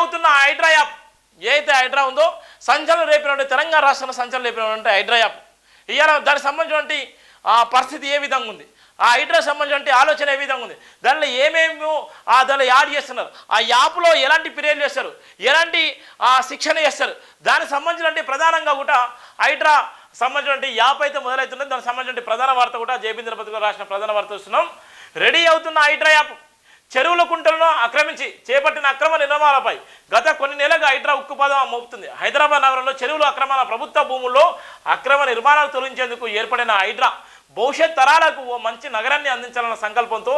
అవుతున్న హైడ్రా యాప్. ఏదైతే హైడ్రా ఉందో సంచలనం రేపినటువంటి తెలంగాణ రాష్ట్రంలో సంచలనం రేపినటువంటి హైడ్రా యాప్. ఇవాళ దానికి సంబంధించినటువంటి ఆ పరిస్థితి ఏ విధంగా ఉంది? ఆ హైడ్రా సంబంధించిన ఆలోచన ఏ విధంగా ఉంది? దానిలో ఏమేమి ఆ దానిలో యాడ్ చేస్తున్నారు? ఆ యాప్లో ఎలాంటి ఫిర్యాదులు చేస్తారు? ఎలాంటి ఆ శిక్షణ చేస్తారు? దానికి సంబంధించిన ప్రధానంగా కూడా హైడ్రా సంబంధించిన యాప్ అయితే మొదలవుతున్నది. దానికి సంబంధించిన ప్రధాన వార్త కూడా జయబీంద్రపతి గారు రాసిన ప్రధాన వార్త వస్తున్నాం రెడీ అవుతున్న హైడ్రా యాప్. చెరువుల కుంటలను ఆక్రమించి చేపట్టిన అక్రమ నిర్మాణాలపై గత కొన్ని నెలలుగా హైడ్రా ఉక్కుపాదం మోపుతుంది. హైదరాబాద్ నగరంలో చెరువుల అక్రమాల ప్రభుత్వ భూముల్లో అక్రమ నిర్మాణాలు తొలగించేందుకు ఏర్పడిన హైడ్రా భవిష్యత్ తరాలకు ఓ మంచి నగరాన్ని అందించాలన్న సంకల్పంతో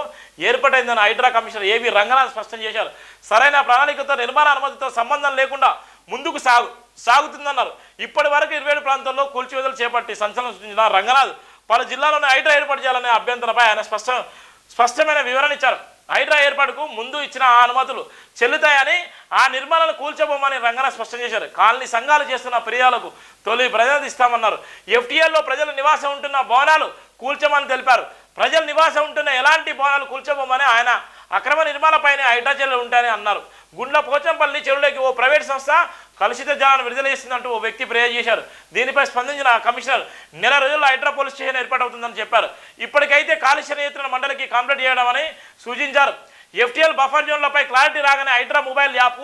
ఏర్పాటైందని హైడ్రా కమిషనర్ ఏవి రంగనాథ్ స్పష్టం చేశారు. సరైన ప్రణాళికతో నిర్మాణ అనుమతితో సంబంధం లేకుండా ముందుకు సాగు సాగుతుందన్నారు. ఇప్పటి వరకు ఇరవై ఏడు ప్రాంతాల్లో కూల్చివేతలు చేపట్టి సంచలనం సృష్టించిన రంగనాథ్ పలు జిల్లాలోనే హైడ్రా ఏర్పాటు చేయాలనే అభ్యంతరపై ఆయన స్పష్టం స్పష్టమైన వివరణ ఇచ్చారు. హైడ్రా ఏర్పాటుకు ముందు ఇచ్చిన ఆ అనుమతులు చెల్లుతాయని ఆ నిర్మాణాలు కూల్చబోమని రంగన స్పష్టం చేశారు. కాలనీ సంఘాలు చేస్తున్న ఫిర్యాదులకు తొలి ప్రజలు ఇస్తామన్నారు ఎఫ్టీఎల్లో ప్రజలు నివాసం ఉంటున్న భవనాలు కూల్చమని తెలిపారు. ప్రజలు నివాసం ఉంటున్న ఎలాంటి భవనాలు కూల్చబోమని ఆయన అక్రమ నిర్మాణపైనే హైడ్రా చర్యలు ఉంటాయని అన్నారు. గుండ్ల పోచంపల్లి చెరువులోకి ఓ ప్రైవేట్ సంస్థ కలుషిత జలాన్ని విడుదల చేసిందంటూ ఓ వ్యక్తి ఫిర్యాదు చేశారు. దీనిపై స్పందించిన కమిషనర్ నెల రోజుల్లో హైడ్రా పోలీస్ స్టేషన్ ఏర్పాటవుతుందని చెప్పారు. ఇప్పటికైతే కాలుష్య నియంత్రణ మండలికి కంప్లైంట్ చేయడమని సూచించారు. ఎఫ్టీఎల్ బఫర్ జోన్లపై క్లారిటీ రాగానే హైడ్రా మొబైల్ యాప్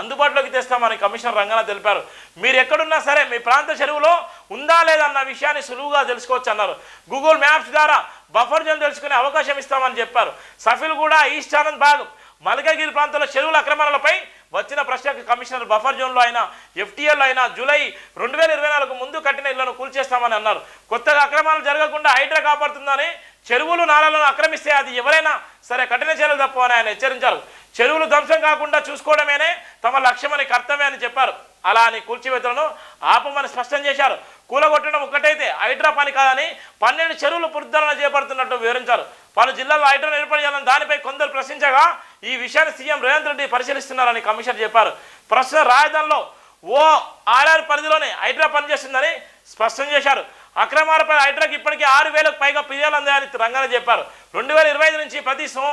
అందుబాటులోకి తెస్తామని కమిషనర్ రంగన తెలిపారు. మీరు ఎక్కడున్నా సరే మీ ప్రాంత చెరువులో ఉందా లేదా అన్న విషయాన్ని సులువుగా తెలుసుకోవచ్చు అన్నారు. గూగుల్ మ్యాప్స్ ద్వారా బఫర్ జోన్ తెలుసుకునే అవకాశం ఇస్తామని చెప్పారు. సఫిల్ కూడా ఈస్ట్ ఆనంద్ బాగ్ మలకగిరి ప్రాంతంలో చెరువుల అక్రమాలపై వచ్చిన ప్రశ్నకు కమిషనర్ బఫర్ జోన్లో అయినా ఎఫ్టీఎల్ అయినా జూలై రెండు వేల ఇరవై నాలుగు ముందు కట్టిన ఇళ్ళను కూల్చేస్తామని అన్నారు. కొత్తగా అక్రమాలు జరగకుండా హైడ్రా కాపాడుతుందని చెరువులు నాలాలను ఆక్రమిస్తే అది ఎవరైనా సరే కఠిన చర్యలు తప్పవని ఆయన హెచ్చరించారు. చెరువులు ధ్వంసం కాకుండా చూసుకోవడమేనే తమ లక్ష్యమని కర్తవ్యం అని చెప్పారు. అలా అని కూల్చివేతలను ఆపమని స్పష్టం చేశారు. కూలగొట్టడం ఒక్కటైతే హైడ్రా పని కాదని పన్నెండు చెరువులు పునరుద్ధరణ చేపడుతున్నట్టు వివరించారు. పలు జిల్లాల్లో హైడ్రా ఏర్పాటు చేయాలని దానిపై కొందరు ప్రశ్నించగా ఈ విషయాన్ని సీఎం రేవంత్ రెడ్డి పరిశీలిస్తున్నారని కమిషనర్ చెప్పారు. ప్రస్తుతం రాజధానిలో ఓ ఆర్ఆర్ పరిధిలోనే హైడ్రా పనిచేస్తుందని స్పష్టం చేశారు. అక్రమాలపై హైడ్రాకి ఇప్పటికీ ఆరు వేలకు పైగా ఫిర్యాదులు అందాయని రంగన చెప్పారు. రెండు వేల ఇరవై ఐదు నుంచి ప్రతి సో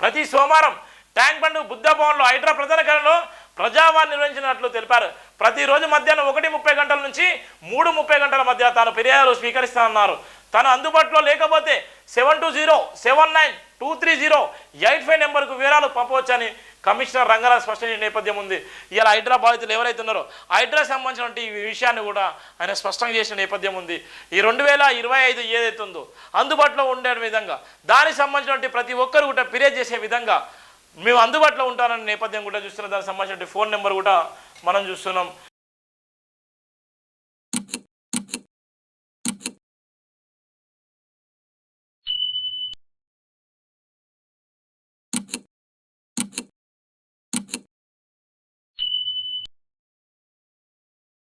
ప్రతి సోమవారం ట్యాంక్ బండ్ బుద్ధ భవన్లో హైడ్రా ప్రధాన కార్యంలో ప్రజావాణి నిర్వహించినట్లు తెలిపారు. ప్రతిరోజు మధ్యాహ్నం ఒకటి ముప్పై గంటల నుంచి మూడు ముప్పై గంటల మధ్య తాను ఫిర్యాదులు స్వీకరిస్తానన్నారు. తను అందుబాటులో లేకపోతే seven two zero seven nine two three zero eight five నెంబర్కు వివరాలు పంపవచ్చని కమిషనర్ రంగరాజ్ స్పష్టం చేసిన నేపథ్యం ఉంది. ఇలా హైడ్రా బాధితులు ఎవరైతే ఉన్నారో హైడ్రా సంబంధించినటువంటి ఈ విషయాన్ని కూడా ఆయన స్పష్టం చేసిన నేపథ్యం ఉంది. ఈ రెండు వేల ఇరవై ఐదు ఏదైతే ఉందో అందుబాటులో ఉండే విధంగా దానికి సంబంధించినటువంటి ప్రతి ఒక్కరు కూడా ఫిర్యాదు చేసే విధంగా మేము అందుబాటులో ఉంటానన్న నేపథ్యం కూడా చూస్తున్నాం దానికి సంబంధించిన ఫోన్ నెంబర్ కూడా మనం చూస్తున్నాం.